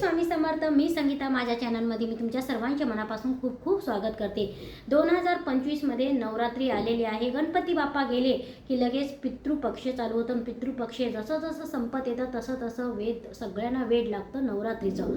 स्वामी समर्थ मी संगीता माझ्या चॅनलमध्ये मी तुमच्या सर्वांच्या मनापासून खूप खूप स्वागत करते. दोन हजार पंचवीसमध्ये नवरात्री आलेली आहे. गणपती बाप्पा गेले की लगेच पितृपक्ष चालू होतं. पितृपक्ष जसं जसं संपत येतं तसं तसं वेद सगळ्यांना वेड लागतं नवरात्रीचं.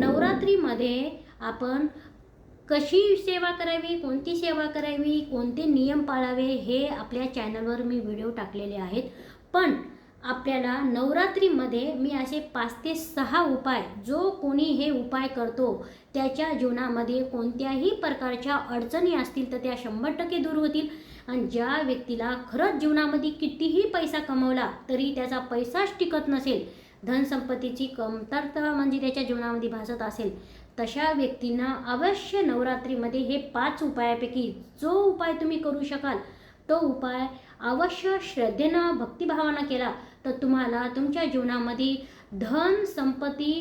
नवरात्रीमध्ये आपण कशी सेवा करावी कोणती सेवा करावी कोणते नियम पाळावे हे आपल्या चॅनलवर मी व्हिडिओ टाकलेले आहेत. पण आपल्याला नवरात्रीमध्ये मी असे पाच ते सहा उपाय जो कोणी हे उपाय करतो त्याच्या जीवनामध्ये कोणत्याही प्रकारच्या अडचणी असतील तर त्या शंभर टक्के दूर होतील. आणि ज्या व्यक्तीला खरंच जीवनामध्ये कितीही पैसा कमवला तरी त्याचा पैसाच टिकत नसेल धनसंपत्तीची कमतरता म्हणजे त्याच्या जीवनामध्ये भासत असेल तशा व्यक्तींना अवश्य नवरात्रीमध्ये हे पाच उपायापैकी जो उपाय तुम्ही करू शकाल तो उपाय अवश्य श्रद्धेनं भक्तिभावानं केला तर तुम्हाला तुमच्या जीवनामध्ये धन संपत्ती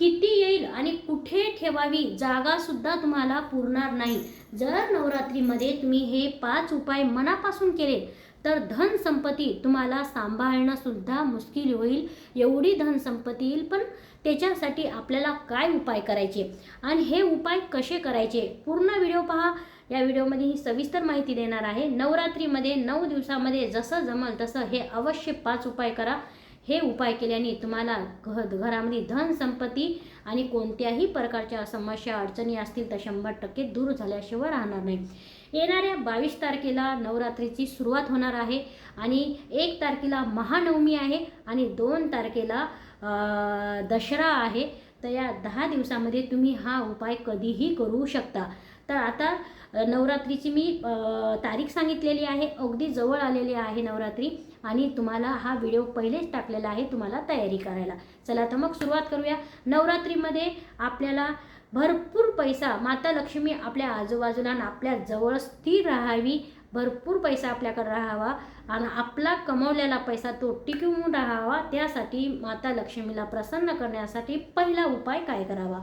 किती येईल आणि कुठे ठेवावी जागासुद्धा तुम्हाला पुरणार नाही. जर नवरात्रीमध्ये तुम्ही हे पाच उपाय मनापासून केले तर धन संपत्ती तुम्हाला सांभाळणंसुद्धा मुश्किल होईल. एवढी धन संपत्ती येईल पण त्याच्यासाठी आपल्याला काय उपाय करायचे? आणि हे उपाय कसे करायचे? पूर्ण व्हिडिओ पहा. या व्हिडिओमध्ये ही सविस्तर माहिती देणार आहे. नवरात्रीमध्ये नऊ दिवसामध्ये जसं जमल तसं हे अवश्य पाच उपाय करा. हे उपाय केल्याने तुम्हाला घ घरामध्ये धन संपत्ती आणि कोणत्याही प्रकारच्या समस्या अडचणी असतील तर शंभर टक्के दूर झाल्याशिवाय राहणार नाही. येणाऱ्या बावीस तारखेला नवरात्रीची सुरुवात होणार आहे आणि एक तारखेला महानवमी आहे आणि दोन तारखेला दसरा आहे. तर या दहा दिवसामध्ये तुम्ही हा उपाय कधीही करू शकता. तर आता नवरात्रीची मी तारीख सांगितलेली आहे अगदी जवळ आलेली आहे नवरात्री आणि तुम्हाला हा व्हिडिओ पहिलेच टाकलेला आहे तुम्हाला तयारी करायला. चला तर मग सुरुवात करूया. नवरात्रीमध्ये आपल्याला भरपूर पैसा माता लक्ष्मी आपल्या आजूबाजूला आणि आपल्या जवळ स्थिर राहावी भरपूर पैसा आपल्याकडे राहावा आणि आपला कमवलेला पैसा तो टिकवून राहावा त्यासाठी माता लक्ष्मीला प्रसन्न करण्यासाठी पहिला उपाय काय करावा?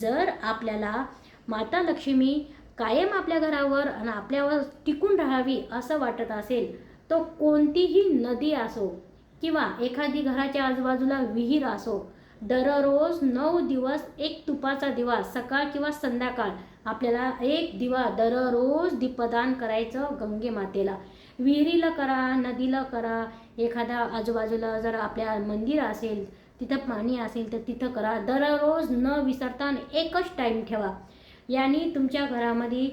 जर आपल्याला माता लक्ष्मी कायम आपल्या घरावर आणि आपल्यावर टिकून राहावी असं वाटत असेल तो कोणतीही नदी असो किंवा एखादी घराच्या आजूबाजूला विहीर असो दररोज नऊ दिवस एक तुपाचा दिवा सकाळ किंवा संध्याकाळ आपल्याला एक दिवा दररोज दीपदान करायचं गंगे मातेला. विहिरीला करा नदीला करा एखाद्या आजूबाजूला जर आपल्या मंदिर असेल तिथं पाणी असेल तर तिथं करा. दररोज न विसरता एकच टाईम ठेवा. याने तुमच्या घरामध्ये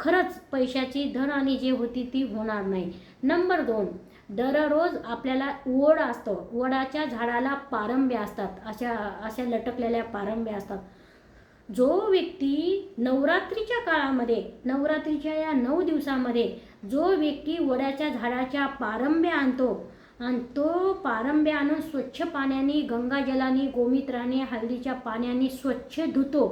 खरंच पैशाची धन आणि जे होती ती होणार नाही. नंबर दोन दररोज आपल्याला ओढ असतो. वडाच्या झाडाला पारंब्या असतात. अशा अशा लटकलेल्या पारंब्या असतात. जो व्यक्ती नवरात्रीच्या काळामध्ये नवरात्रीच्या या नऊ दिवसामध्ये जो व्यक्ती वड्याच्या झाडाच्या पारंब्या आणतो आणि तो पारंब्या आणून स्वच्छ पाण्याने गंगाजलाने गोमित्राने हळदीच्या पाण्याने स्वच्छ धुतो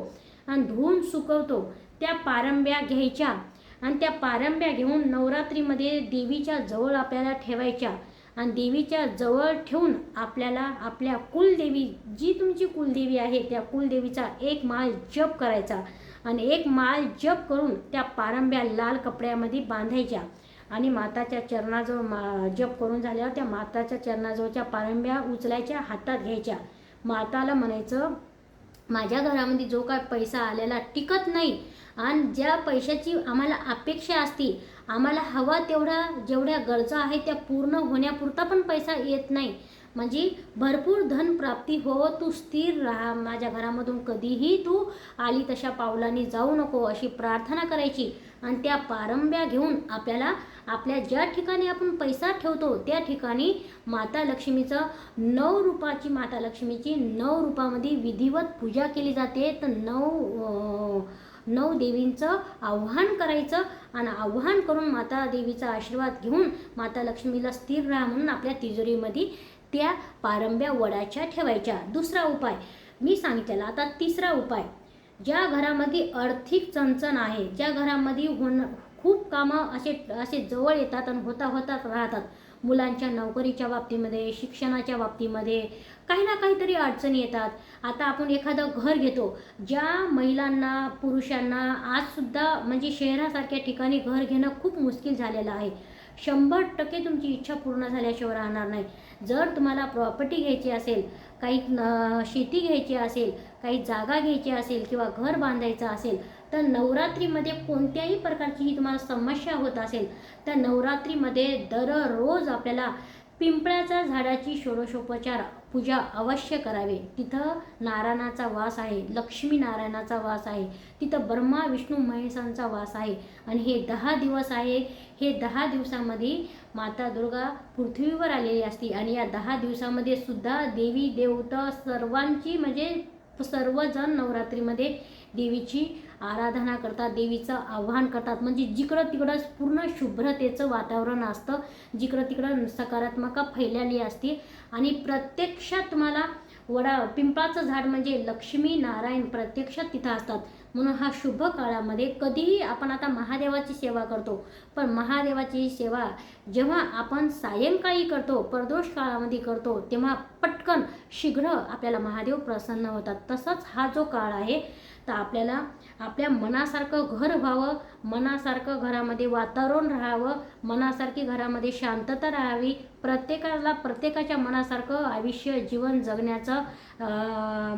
आणि धुवून सुकवतो. त्या पारंब्या घ्यायच्या आणि त्या पारंब्या घेऊन नवरात्रीमध्ये देवीच्या जवळ आपल्याला ठेवायच्या. आणि देवीच्या जवळ ठेवून आपल्याला आपल्या कुलदेवी जी तुमची कुलदेवी आहे त्या कुलदेवीचा एक माळ जप करायचा आणि एक माळ जप करून त्या पारंब्या लाल कपड्यामध्ये बांधायच्या. आणि माताच्या चरणाजवळ मा जप करून झाल्यावर त्या माताच्या चरणाजवळच्या पारंब्या उचलायच्या हातात घ्यायच्या. माताला म्हणायचं माझ्या घरामध्ये जो काय पैसा आलेला टिकत नाही आणि ज्या पैशाची आम्हाला अपेक्षा असती आम्हाला हवा तेवढा जेवढ्या गरजा आहेत त्या पूर्ण होण्यापुरता पण पैसा येत नाही. म्हणजे भरपूर धन प्राप्ती हो तू स्थिर राहा. माझ्या घरामधून कधीही तू आली तशा पावलांनी जाऊ नको अशी प्रार्थना करायची. आणि त्या पारंब्या घेऊन आपल्याला आपल्या ज्या ठिकाणी आपण पैसा ठेवतो त्या ठिकाणी माता लक्ष्मीचं नऊ रूपाची माता लक्ष्मीची नऊ रूपामध्ये विधिवत पूजा केली जाते. तर नऊ नऊ देवींचं आव्हान करायचं आणि आव्हान करून माता देवीचा आशीर्वाद घेऊन माता लक्ष्मीला स्थिर राहा म्हणून आपल्या तिजोरीमध्ये त्या पारंब्या वडाच्या ठेवायच्या. दुसरा उपाय मी सांगितलेला आता तिसरा उपाय ज्या घरामध्ये आर्थिक चणचण आहे ज्या घरामध्ये होणं खूप कामं असे असे जवळ येतात आणि होता होतात राहतात. मुलांच्या नोकरीच्या बाबतीमध्ये शिक्षणाच्या बाबतीमध्ये काही ना काहीतरी अडचणी येतात. आता आपण एखादं घर घेतो ज्या महिलांना पुरुषांना आजसुद्धा म्हणजे शहरासारख्या ठिकाणी घर घेणं खूप मुश्किल झालेलं आहे. शंभर टक्के तुमची इच्छा पूर्ण झाल्याशिवाय राहणार नाही. जर तुम्हाला प्रॉपर्टी घ्यायची असेल काही न- शेती घ्यायची असेल काही जागा घ्यायची असेल किंवा घर बांधायचं असेल तर नवरात्रीमध्ये कोणत्याही प्रकारची ही तुम्हाला समस्या होत असेल तर नवरात्रीमध्ये दररोज आपल्याला पिंपळाच्या झाडाची षोडशोपचार पूजा अवश्य करावे. तिथं नारायणाचा वास आहे लक्ष्मी नारायणाचा वास आहे तिथं ब्रह्मा विष्णू महेशांचा वास आहे. आणि हे दहा दिवस आहे हे दहा दिवसामध्ये माता दुर्गा पृथ्वीवर आलेली असते. आणि या दहा दिवसामध्ये सुद्धा देवी देवता सर्वांची म्हणजे सर्वजण नवरात्रीमध्ये देवीची आराधना करतात देवीचं आव्हान करतात. म्हणजे जिकडं तिकडं पूर्ण शुभ्रतेचं वातावरण असतं जिकडं तिकडं सकारात्मक फैलाली असते. आणि प्रत्यक्षात तुम्हाला वडा पिंपळाचं झाड म्हणजे लक्ष्मी नारायण प्रत्यक्षात तिथं असतात. म्हणून हा शुभ काळामध्ये कधीही आपण आता महादेवाची सेवा करतो. पण महादेवाची सेवा जेव्हा आपण सायंकाळी करतो प्रदोष काळामध्ये करतो तेव्हा पटकन शीघ्र आपल्याला महादेव प्रसन्न होतात. तसंच हा जो काळ आहे तर आपल्याला आपल्या मनासारखं घर व्हावं मनासारखं घरामध्ये वातावरण राहावं मनासारखी घरामध्ये शांतता राहावी प्रत्येकाला प्रत्येकाच्या मनासारखं आयुष्य जीवन जगण्याचं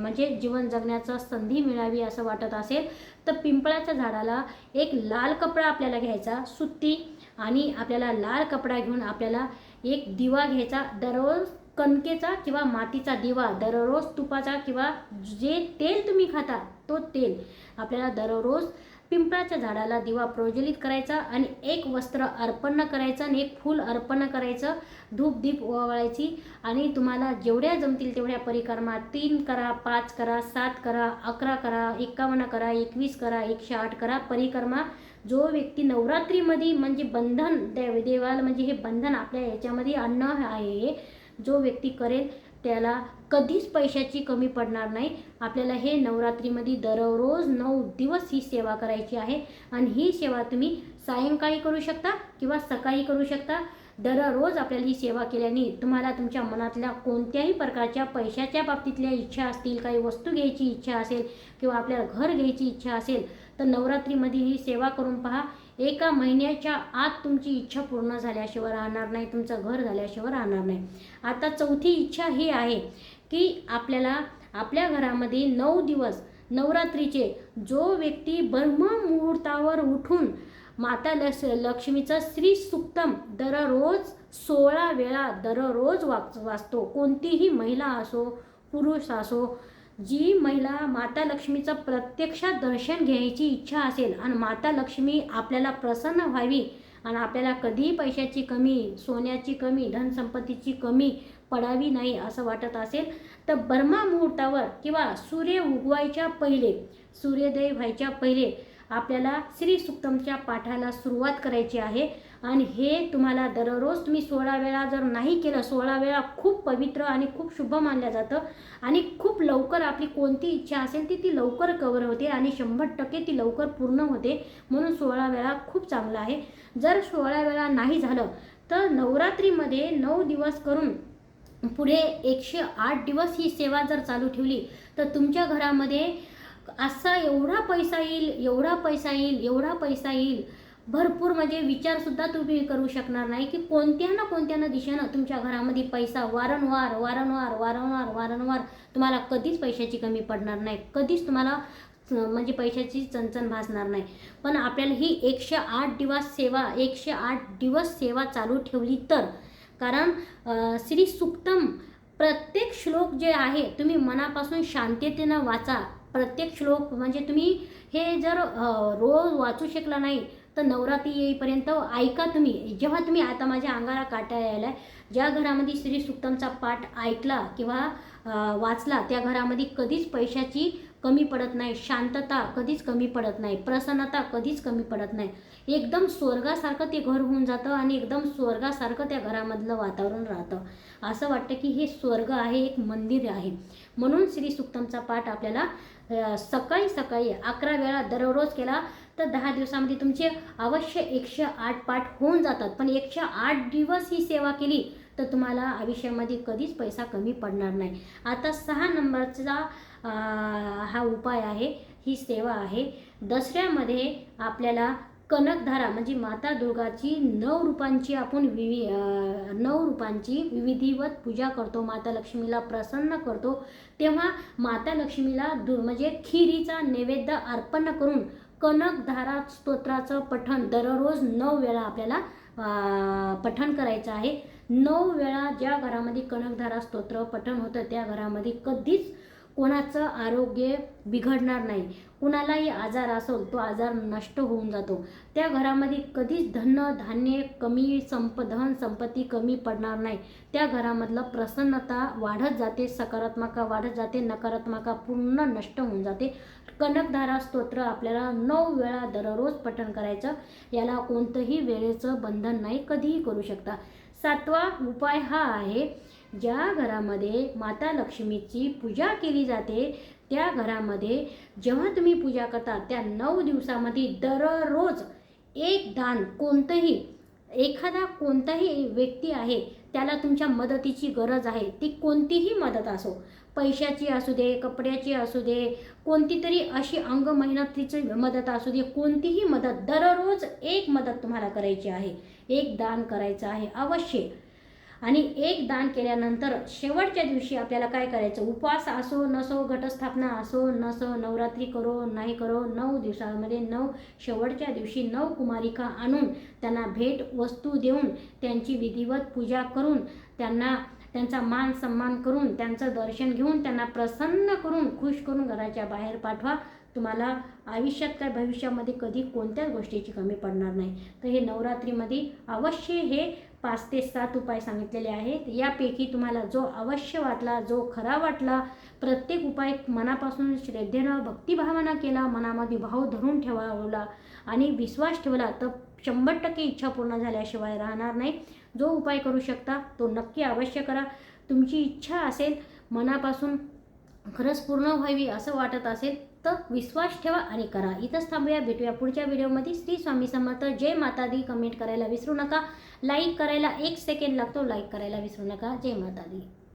म्हणजे जीवन जगण्याचं संधी मिळावी असं वाटत असेल तर पिंपळाच्या झाडाला एक लाल कपडा आपल्याला घ्यायचा सुत्ती आणि आपल्याला लाल कपडा घेऊन आपल्याला एक दिवा घ्यायचा. दररोज कणकेचा किंवा मातीचा दिवा दररोज तुपाचा किंवा जे तेल तुम्ही खाता तो तेल आपल्याला दररोज पिंपळाच्या झाडाला दिवा प्रज्वलित करायचा आणि एक वस्त्र अर्पण करायचं आणि एक फूल अर्पण करायचं धूप दीप ओवाळायची आणि तुम्हाला जेवढ्या जमतील तेवढ्या परिक्रमा तीन करा पाच करा सात करा अकरा करा एकावन्न करा एकवीस करा एकशे आठ करा परिक्रमा. जो व्यक्ती नवरात्रीमध्ये म्हणजे बंधन देव देवाला म्हणजे हे बंधन आपल्या याच्यामध्ये अन्न आहे जो व्यक्ती करेल त्याला कधीच पैशाची कमी पडणार नाही. आपल्याला हे नवरात्रीमध्ये दररोज नऊ दिवस ही सेवा करायची आहे. आणि ही सेवा तुम्ही सायंकाळी करू शकता किंवा सकाळी करू शकता. दररोज आपल्याला ही सेवा केल्याने तुम्हाला तुमच्या मनातल्या कोणत्याही प्रकारच्या पैशाच्या बाबतीतल्या इच्छा असतील काही वस्तू घ्यायची इच्छा असेल किंवा आपल्याला घर घ्यायची इच्छा असेल तर नवरात्रीमध्ये ही सेवा करून पहा. एका महिन्याच्या आत तुमची इच्छा पूर्ण झाल्याशिवाय राहणार नाही तुमचं घर झाल्याशिवाय राहणार नाही. आता चौथी इच्छा ही आहे की आपल्याला आपल्या घरामध्ये नऊ दिवस नवरात्रीचे जो व्यक्ती ब्रह्ममुहूर्तावर उठून माता लक्ष लक्ष्मीचं श्री सुक्तम दररोज सोळा वेळा दररोज वाच वाचतो. कोणतीही महिला असो पुरुष असो जी महिला माता लक्ष्मीचं प्रत्यक्षात दर्शन घ्यायची इच्छा असेल आणि माता लक्ष्मी आपल्याला प्रसन्न व्हावी आणि आपल्याला कधीही पैशाची कमी सोन्याची कमी धनसंपत्तीची कमी पडावी नाही असं वाटत असेल तर ब्रह्मा मुहूर्तावर किंवा सूर्य उगवायच्या पहिले सूर्योदय व्हायच्या पहिले आपल्याला श्री सुक्तमच्या पाठाला सुरुवात करायची आहे. आणि हे तुम्हाला दररोज तुम्ही सोळा वेळा जर नाही केलं सोळा वेळा खूप पवित्र आणि खूप शुभ मानलं जातं. आणि खूप लवकर आपली कोणती इच्छा असेल ती ती लवकर कवर होते आणि शंभर टक्के ती लवकर पूर्ण होते. म्हणून सोळा वेळा खूप चांगला आहे. जर सोळा वेळा नाही झालं तर नवरात्रीमध्ये नऊ दिवस करून पुढे एकशे आठ दिवस ही सेवा जर चालू ठेवली तर तुमच्या घरामध्ये असा एवढा पैसा येईल एवढा पैसा येईल एवढा पैसा येईल. भरपूर म्हणजे विचारसुद्धा तुम्ही करू शकणार नाही की कोणत्या ना कोणत्या ना दिशेनं तुमच्या घरामध्ये पैसा वारंवार वारंवार वारंवार वारंवार तुम्हाला कधीच पैशाची कमी पडणार नाही. कधीच तुम्हाला म्हणजे पैशाची चणचण भासणार नाही. पण आपल्याला ही एकशे आठ दिवस सेवा एकशे आठ दिवस सेवा चालू ठेवली तर कारण श्री सुक्तम प्रत्येक श्लोक जे आहे तुम्ही मनापासून शांततेनं वाचा. प्रत्येक श्लोक म्हणजे तुम्ही हे जर रोज वाचू शकला नाही तर नवरात्री येईपर्यंत ऐका तुम्ही. जेव्हा तुम्ही आता माझ्या अंगाला काटा यायला ज्या घरामध्ये श्री सुक्तमचा पाठ ऐकला किंवा वाचला त्या घरामध्ये कधीच पैशाची कमी पडत नाही शांतता कधीच कमी पडत नाही प्रसन्नता कधीच कमी पडत नाही. एकदम स्वर्गासारखं ते घर होऊन जातं आणि एकदम स्वर्गासारखं त्या घरामधलं वातावरण राहतं. असं वाटतं की हे स्वर्ग आहे एक मंदिर आहे. म्हणून श्री सुक्तमचा पाठ आपल्याला सकाळी सकाळी अकरा वेळा दररोज केला तर दहा दिवसामध्ये तुमचे अवश्य एकशे आठ पाठ होऊन जातात. पण एकशे आठ दिवस ही सेवा केली तर तुम्हाला आयुष्यामध्ये कधीच पैसा कमी पडणार नाही. आता सहा नंबरचा हा उपाय आहे ही सेवा आहे. दसऱ्यामध्ये आपल्याला कनकधारा म्हणजे माता दुर्गाची नऊ रूपांची आपण विवि नऊ रूपांची विविधिवत पूजा करतो माता लक्ष्मीला प्रसन्न करतो तेव्हा माता लक्ष्मीला दु म्हणजे खिरीचा नैवेद्य अर्पण करून कनकधारा स्तोत्राचं पठण दररोज नऊ वेळा आपल्याला पठण करायचं आहे. नऊ वेळा ज्या घरामध्ये कनकधारा स्तोत्र पठण होतं त्या घरामध्ये कधीच कोणाचं आरोग्य बिघडणार नाही. कुणालाही आजार असेल तो आजार नष्ट होऊन जातो. त्या घरामध्ये कधीच धन धान्य कमी संप धन संपत्ती कमी पडणार नाही. त्या घरामधलं प्रसन्नता वाढत जाते सकारात्मका वाढत जाते नकारात्मका पूर्ण नष्ट होऊन जाते. कनकधारा स्तोत्र आपल्याला नऊ वेळा दररोज पठण करायचं. याला कोणतंही वेळेचं बंधन नाही कधीही करू शकता. सातवा उपाय हा आहे ज्या घरामध्ये माता लक्ष्मीची पूजा केली जाते त्या घरामध्ये जेव्हा तुम्ही पूजा करता त्या नऊ दिवसामध्ये दररोज एक दान कोणतंही एखादा कोणताही व्यक्ती आहे त्याला तुमच्या मदतीची गरज आहे ती कोणतीही मदत असो. पैशाची असू दे कपड्याची असू दे कोणती तरी अशी अंग मेहनतीची मदत असू दे कोणतीही मदत दररोज एक मदत तुम्हाला करायची आहे. एक दान करायचं आहे अवश्य. आणि एक दान केल्यानंतर शेवटच्या दिवशी आपल्याला काय करायचं? उपवास असो नसो घटस्थापना असो नसो नवरात्री करो नाही करो नऊ दिवसामध्ये नऊ शेवटच्या दिवशी नऊ कुमारिका आणून त्यांना भेट वस्तू देऊन त्यांची विधिवत पूजा करून त्यांना त्यांचा मान सन्मान करून त्यांचं दर्शन घेऊन त्यांना प्रसन्न करून खुश करून घराच्या बाहेर पाठवा. तुम्हाला आयुष्यात काय भविष्यामध्ये कधी कोणत्याच गोष्टीची कमी पडणार नाही. तर हे नवरात्रीमध्ये अवश्य हे पाच ते सात उपाय सांगितलेले आहेत. यापैकी तुम्हाला जो अवश्य वाटला जो खरा वाटला प्रत्येक उपाय मनापासून श्रद्धेनं भक्तिभावानं केला मनामध्ये भाव धरून ठेवावला आणि विश्वास ठेवला तर शंभर टक्के इच्छा पूर्ण झाल्याशिवाय राहणार नाही. जो उपाय करू शकता तो नक्की अवश्य करा. तुमची इच्छा असेल मनापासून खरंच पूर्ण व्हावी असं वाटत असेल तर विश्वास ठेवा आणि करा. इथंच थांबूया. भेटूया पुढच्या व्हिडिओमध्ये. श्री स्वामी समर्थ. जय माता दी कमेंट करायला विसरू नका. लाईक करायला एक सेकंड लागतो. लाईक करायला विसरू नका. जय माता दी